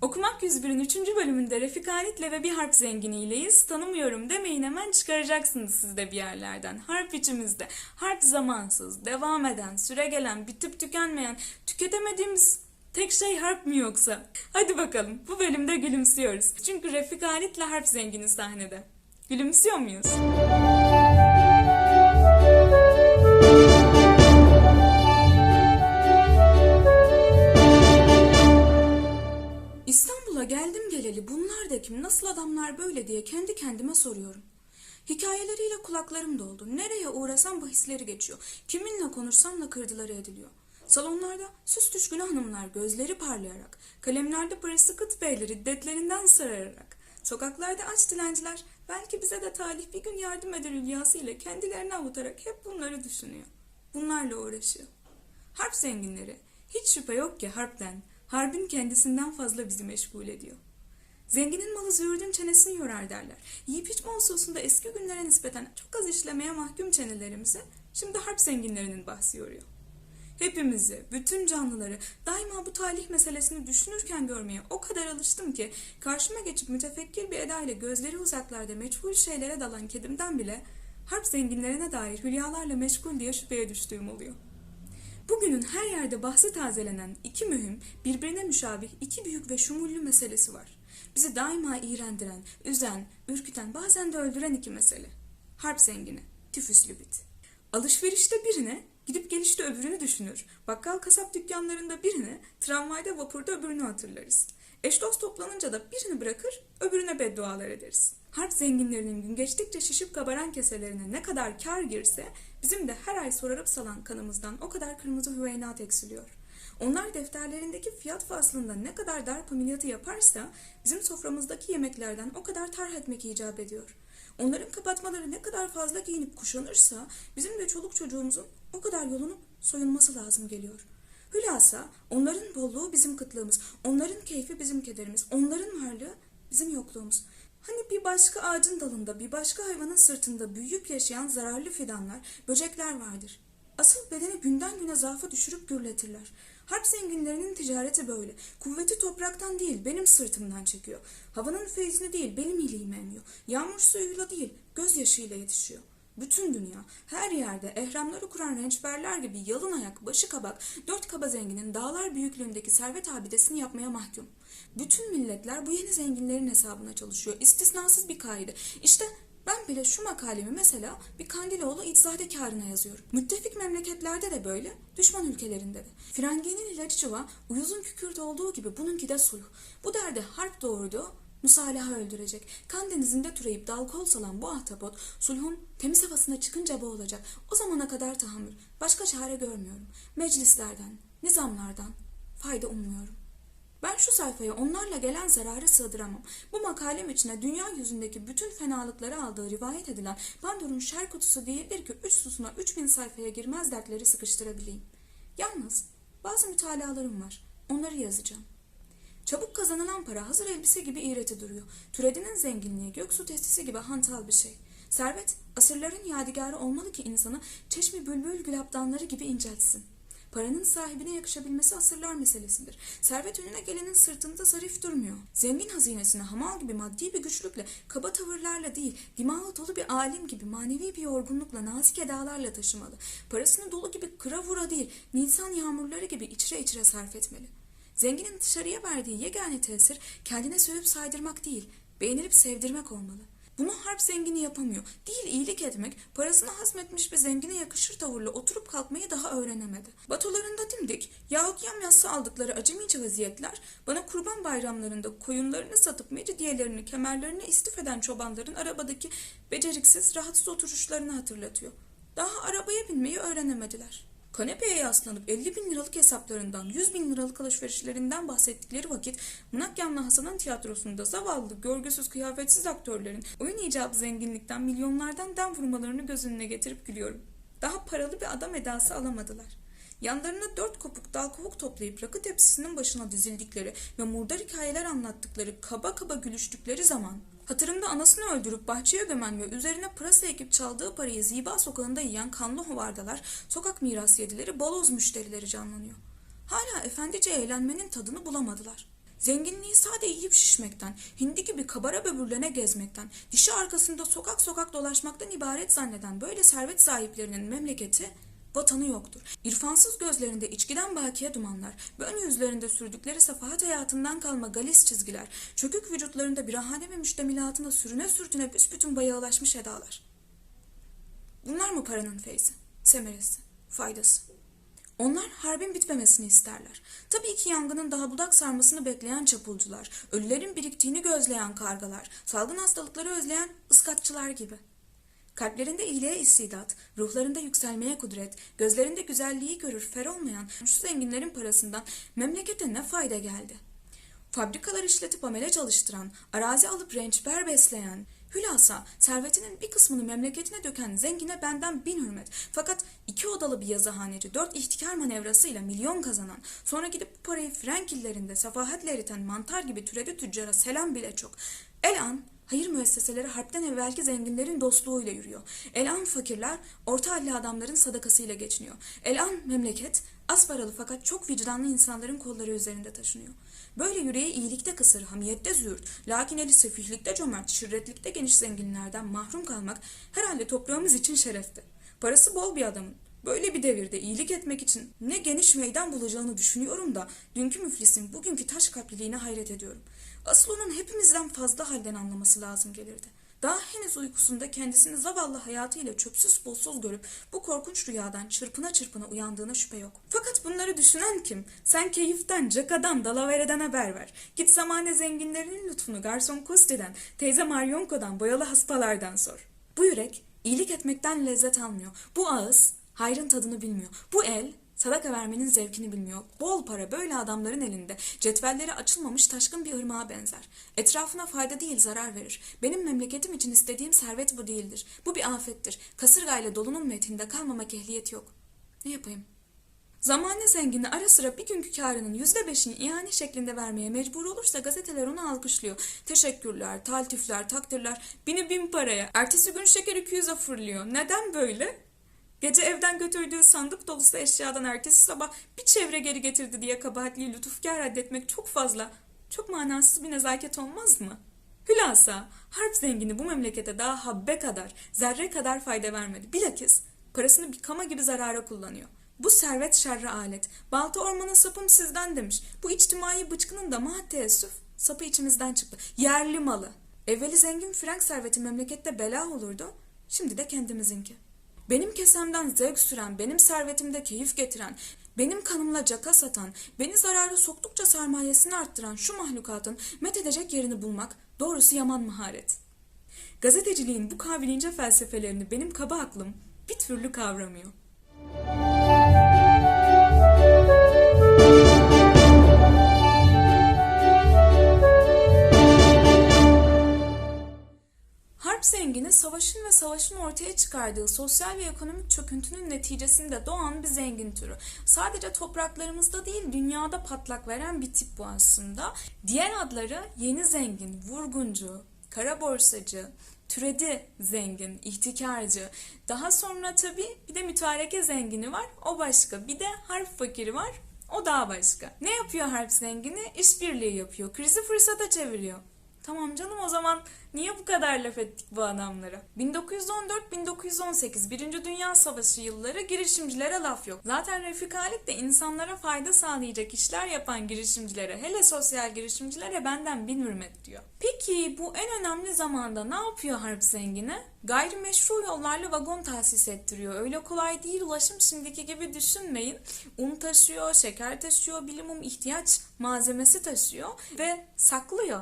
Okumak 101'in 3. bölümünde Refik Halit'le ve bir harp zenginiyleyiz. Tanımıyorum demeyin hemen çıkaracaksınız siz de bir yerlerden. Harp içimizde. Harp zamansız, devam eden, süre gelen, bitip tükenmeyen, tüketemediğimiz tek şey harp mi yoksa? Hadi bakalım bu bölümde gülümsüyoruz. Çünkü Refik Halit'le harp zengini sahnede. Gülümsüyor muyuz? Kendime soruyorum. Hikayeleriyle kulaklarım doldu. Nereye uğrasam bahisleri geçiyor. Kiminle konuşsam lakırdıları ediliyor. Salonlarda süs düşkünü hanımlar gözleri parlayarak, kalemlerde parası kıt beyleri iddetlerinden sararak, sokaklarda aç dilenciler belki bize de talih bir gün yardım eder hülyasıyla kendilerini avutarak hep bunları düşünüyor. Bunlarla uğraşıyor. Harp zenginleri hiç şüphe yok ki harpten, harbin kendisinden fazla bizi meşgul ediyor. Zenginin malı züğürdün çenesini yorar derler. Yiyip içme hususunda eski günlere nispeten çok az işlemeye mahkum çenelerimizi şimdi harp zenginlerinin bahsi yoruyor. Hepimizi, bütün canlıları daima bu talih meselesini düşünürken görmeye o kadar alıştım ki karşıma geçip mütefekkir bir edayla gözleri uzaklarda meçhul şeylere dalan kedimden bile harp zenginlerine dair hülyalarla meşgul diye şüpheye düştüğüm oluyor. Bugünün her yerde bahsi tazelenen iki mühim, birbirine müşabih iki büyük ve şumullü meselesi var. Bizi daima iğrendiren, üzen, ürküten, bazen de öldüren iki mesele. Harp zengini, tifüslü bit. Alışverişte birine, gidip gelişte öbürünü düşünür. Bakkal kasap dükkanlarında birine, tramvayda vapurda öbürünü hatırlarız. Eş dost toplanınca da birini bırakır, öbürüne beddualar ederiz. Harp zenginlerinin gün geçtikçe şişip kabaran keselerine ne kadar kar girse, bizim de her ay sorarıp salan kanımızdan o kadar kırmızı hüveynat eksiliyor. Onlar defterlerindeki fiyat faslında ne kadar darp ameliyatı yaparsa, bizim soframızdaki yemeklerden o kadar tarh etmek icap ediyor. Onların kapatmaları ne kadar fazla giyinip kuşanırsa, bizim de çoluk çocuğumuzun o kadar yolunup soyunması lazım geliyor. Hülasa onların bolluğu bizim kıtlığımız, onların keyfi bizim kederimiz, onların varlığı bizim yokluğumuz. Hani bir başka ağacın dalında, bir başka hayvanın sırtında büyüyüp yaşayan zararlı fidanlar, böcekler vardır. Asıl bedeni günden güne zaafa düşürüp gürletirler. Harp zenginlerinin ticareti böyle. Kuvveti topraktan değil, benim sırtımdan çekiyor. Havanın feyzini değil, benim iyiliğimi emiyor. Yağmur suyuyla değil, gözyaşıyla yetişiyor. Bütün dünya, her yerde ehramları kuran rençberler gibi yalın ayak, başı kabak, dört kaba zenginin dağlar büyüklüğündeki servet abidesini yapmaya mahkum. Bütün milletler bu yeni zenginlerin hesabına çalışıyor. İstisnasız bir kaide. İşte ben bile şu makalemi mesela bir Kandiloğlu iczadekarına yazıyorum. Müttefik memleketlerde de böyle, düşman ülkelerinde de. Frenginin ilacı çıva, uyuzun kükürt olduğu gibi bununki de sulh. Bu derde harp doğurdu, Musalaha öldürecek. Kan denizinde türeyip dal kol salan bu ahtapot sulhun temiz havasına çıkınca boğulacak. O zamana kadar tahammül. Başka çare görmüyorum. Meclislerden, nizamlardan fayda ummuyorum. Ben şu sayfaya onlarla gelen zararı sığdıramam. Bu makalem içine dünya yüzündeki bütün fenalıkları aldığı rivayet edilen Pandor'un şer kutusu değildir ki üç susuna üç bin sayfaya girmez dertleri sıkıştırabileyim. Yalnız bazı mütalalarım var. Onları yazacağım. Çabuk kazanılan para hazır elbise gibi iğreti duruyor. Türedinin zenginliği göksu testisi gibi hantal bir şey. Servet asırların yadigarı olmalı ki insanı çeşmi bülbül gülaptanları gibi inceltsin. Paranın sahibine yakışabilmesi asırlar meselesidir. Servet önüne gelenin sırtında zarif durmuyor. Zengin hazinesine hamal gibi maddi bir güçlükle, kaba tavırlarla değil, dimağı dolu bir alim gibi manevi bir yorgunlukla, nazik edalarla taşımalı. Parasını dolu gibi kıra vura değil, nisan yağmurları gibi içire içire sarf etmeli. Zenginin dışarıya verdiği yegane tesir kendine sövüp saydırmak değil, beğenilip sevdirmek olmalı. Bunu harp zengini yapamıyor. Değil iyilik etmek, parasını hazmetmiş bir zengine yakışır tavırla oturup kalkmayı daha öğrenemedi. Batolarında dimdik yahut yamyassı aldıkları acemice vaziyetler bana kurban bayramlarında koyunlarını satıp mecidiyelerini, kemerlerini istif eden çobanların arabadaki beceriksiz, rahatsız oturuşlarını hatırlatıyor. Daha arabaya binmeyi öğrenemediler. Kanepeye yaslanıp 50 bin liralık hesaplarından 100 bin liralık alışverişlerinden bahsettikleri vakit Mınakyamlı Hasan'ın tiyatrosunda zavallı, görgüsüz, kıyafetsiz aktörlerin oyun icabı zenginlikten milyonlardan dem vurmalarını göz önüne getirip gülüyorum. Daha paralı bir adam edası alamadılar. Yanlarına dört kopuk dal kovuk toplayıp rakı tepsisinin başına dizildikleri ve murdar hikayeler anlattıkları kaba kaba gülüştükleri zaman Hatırımda anasını öldürüp bahçeye gömen ve üzerine pırasa ekip çaldığı parayı Ziba sokağında yiyen kanlı hovardalar, sokak miras yedileri, baloz müşterileri canlanıyor. Hala efendice eğlenmenin tadını bulamadılar. Zenginliği sade yiyip şişmekten, hindi gibi kabara böbürlene gezmekten, dişi arkasında sokak sokak dolaşmaktan ibaret zanneden böyle servet sahiplerinin memleketi vatanı yoktur. İrfansız gözlerinde içkiden bakiye dumanlar, ön yüzlerinde sürdükleri safahat hayatından kalma galis çizgiler, çökük vücutlarında birahane ve müştemilatına sürüne sürtüne büsbütün bayağılaşmış edalar. Bunlar mı paranın feyzi, semeresi, faydası? Onlar harbin bitmemesini isterler. Tabii ki yangının daha budak sarmasını bekleyen çapulcular, ölülerin biriktiğini gözleyen kargalar, salgın hastalıkları özleyen ıskatçılar gibi. Kalplerinde iyiliğe istidat, ruhlarında yükselmeye kudret, gözlerinde güzelliği görür fer olmayan şu zenginlerin parasından memlekete ne fayda geldi? Fabrikalar işletip amele çalıştıran, arazi alıp rençber besleyen, hülasa servetinin bir kısmını memleketine döken zengine benden bin hürmet. Fakat iki odalı bir yazıhaneci dört ihtikar manevrasıyla milyon kazanan, sonra gidip bu parayı Frankillerinde sefahatle eriten mantar gibi türedi tüccara selam bile çok. Elan Hayır müesseseleri harpten evvelki zenginlerin dostluğuyla yürüyor. Elan fakirler orta halli adamların sadakasıyla geçiniyor. Elan memleket az paralı fakat çok vicdanlı insanların kolları üzerinde taşınıyor. Böyle yüreği iyilikte kısır, hamiyette züğürt, lakin eli sefihlikte cömert, şirretlikte geniş zenginlerden mahrum kalmak herhalde toprağımız için şerefti. Parası bol bir adamın. Böyle bir devirde iyilik etmek için ne geniş meydan bulacağını düşünüyorum da dünkü müflisin bugünkü taş kalpliliğine hayret ediyorum. Asıl onun hepimizden fazla halden anlaması lazım gelirdi. Daha henüz uykusunda kendisini zavallı hayatıyla çöpsüz pulsuz görüp bu korkunç rüyadan çırpına çırpına uyandığına şüphe yok. Fakat bunları düşünen kim? Sen keyiften, cakadan, dalavereden haber ver. Git zamane zenginlerinin lütfunu garson Kosti'den, teyze Maryonko'dan, boyalı haspalardan sor. Bu yürek iyilik etmekten lezzet almıyor. Bu ağız hayrın tadını bilmiyor. Bu el sadaka vermenin zevkini bilmiyor. Bol para böyle adamların elinde cetvelleri açılmamış taşkın bir ırmağa benzer. Etrafına fayda değil zarar verir. Benim memleketim için istediğim servet bu değildir. Bu bir afettir. Kasırgayla dolunun metinde kalmamak ehliyet yok. Ne yapayım? Zamane zengini ara sıra bir günkü karının yüzde beşini ihane şeklinde vermeye mecbur olursa gazeteler onu alkışlıyor. Teşekkürler, taltifler, takdirler, bini bin paraya. Ertesi gün şeker 200'e fırlıyor. Neden böyle? Gece evden götürdüğü sandık dolusu eşyadan ertesi sabah bir çevre geri getirdi diye kabahatli lütufkar reddetmek çok fazla, çok manasız bir nezaket olmaz mı? Hülasa, harp zengini bu memlekete daha habbe kadar, zerre kadar fayda vermedi. Bilakis parasını bir kama gibi zarara kullanıyor. Bu servet şerre alet. Balta ormanın sapım sizden demiş. Bu içtimai bıçkının da mahat teessüf. Sapı içimizden çıktı. Yerli malı. Evveli zengin Frank serveti memlekette bela olurdu. Şimdi de kendimizinki. Benim kesemden zevk süren, benim servetimde keyif getiren, benim kanımla caka satan, beni zarara soktukça sermayesini arttıran şu mahlukatın met edecek yerini bulmak doğrusu yaman maharet. Gazeteciliğin bu kavlince felsefelerini benim kaba aklım bir türlü kavramıyor. Zengini savaşın ve savaşın ortaya çıkardığı sosyal ve ekonomik çöküntünün neticesinde doğan bir zengin türü. Sadece topraklarımızda değil dünyada patlak veren bir tip bu aslında. Diğer adları yeni zengin, vurguncu, kara borsacı, türedi zengin, ihtikarcı. Daha sonra tabii bir de mütareke zengini var. O başka. Bir de harp fakiri var. O daha başka. Ne yapıyor harp zengini? İşbirliği yapıyor. Krizi fırsata çeviriyor. Tamam canım o zaman niye bu kadar laf ettik bu adamlara? 1914-1918 Birinci Dünya Savaşı yılları girişimcilere laf yok. Zaten Refik Halit de insanlara fayda sağlayacak işler yapan girişimcilere hele sosyal girişimcilere benden bin hürmet diyor. Peki bu en önemli zamanda ne yapıyor harp zengini? Gayrimeşru yollarla vagon tahsis ettiriyor. Öyle kolay değil ulaşım şimdiki gibi düşünmeyin. Un taşıyor, şeker taşıyor, bilimum ihtiyaç malzemesi taşıyor ve saklıyor.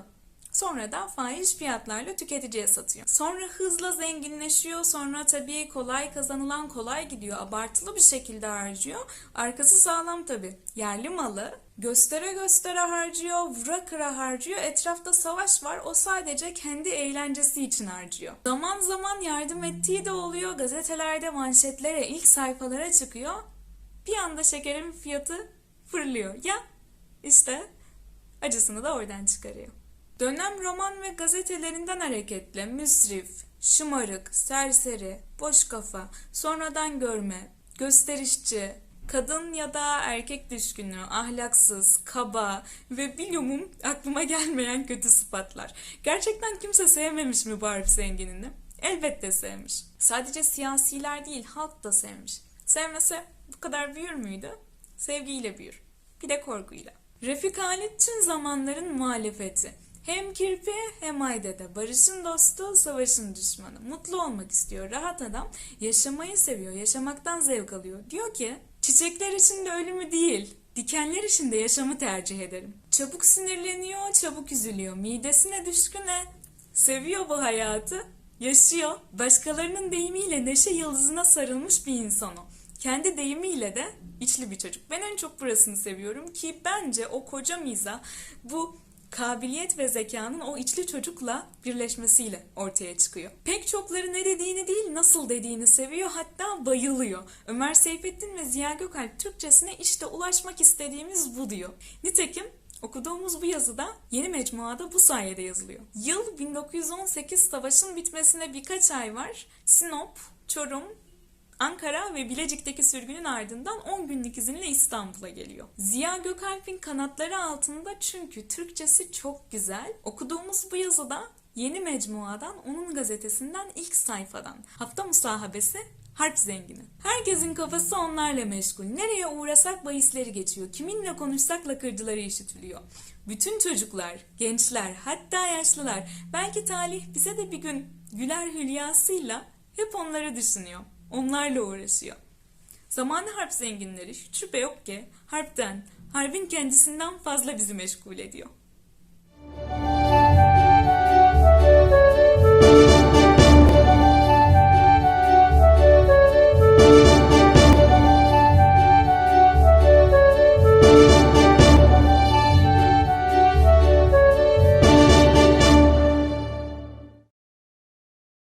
Sonra da fahiş fiyatlarla tüketiciye satıyor. Sonra hızla zenginleşiyor. Sonra tabii kolay kazanılan kolay gidiyor. Abartılı bir şekilde harcıyor. Arkası sağlam tabii. Yerli malı göstere göstere harcıyor, vura kıra harcıyor. Etrafta savaş var. O sadece kendi eğlencesi için harcıyor. Zaman zaman yardım ettiği de oluyor. Gazetelerde manşetlere, ilk sayfalara çıkıyor. Bir anda şekerin fiyatı fırlıyor. Ya işte acısını da oradan çıkarıyor. Dönem roman ve gazetelerinden hareketle müsrif, şımarık, serseri, boş kafa, sonradan görme, gösterişçi, Kadın ya da erkek düşkünü, ahlaksız, kaba ve bilumum aklıma gelmeyen kötü sıfatlar. Gerçekten kimse sevmemiş mi Barbie zenginini? Elbette sevmiş. Sadece siyasiler değil halk da sevmiş. Sevmese bu kadar büyür müydü? Sevgiyle büyür. Bir de korkuyla. Refik Halit tüm zamanların muhalefeti. Hem kirpi hem aydede. Barışın dostu, savaşın düşmanı. Mutlu olmak istiyor. Rahat adam. Yaşamayı seviyor. Yaşamaktan zevk alıyor. Diyor ki çiçekler için de ölümü değil. Dikenler için de yaşamı tercih ederim. Çabuk sinirleniyor, çabuk üzülüyor. Midesine düşküne. Seviyor bu hayatı. Yaşıyor. Başkalarının deyimiyle neşe yıldızına sarılmış bir insan o. Kendi deyimiyle de içli bir çocuk. Ben en çok burasını seviyorum ki bence o koca miza bu kabiliyet ve zekanın o içli çocukla birleşmesiyle ortaya çıkıyor. Pek çokları ne dediğini değil nasıl dediğini seviyor hatta bayılıyor. Ömer Seyfettin ve Ziya Gökalp Türkçesine işte ulaşmak istediğimiz bu diyor. Nitekim Okuduğumuz bu yazıda yeni mecmuada bu sayede yazılıyor. Yıl 1918 savaşın bitmesine birkaç ay var. Sinop, Çorum, Ankara ve Bilecik'teki sürgünün ardından 10 günlük izinle İstanbul'a geliyor. Ziya Gökalp'in kanatları altında çünkü Türkçesi çok güzel. Okuduğumuz bu yazıda yeni mecmuadan onun gazetesinden ilk sayfadan. Hafta musahabesi Harp zengini. Herkesin kafası onlarla meşgul. Nereye uğrasak bahisleri geçiyor. Kiminle konuşsak lakırdıları işitiliyor. Bütün çocuklar, gençler, hatta yaşlılar. Belki talih bize de bir gün güler hülyasıyla hep onları düşünüyor. Onlarla uğraşıyor. Zamanı harp zenginleri şüphe yok ki harpten, harbin kendisinden fazla bizi meşgul ediyor.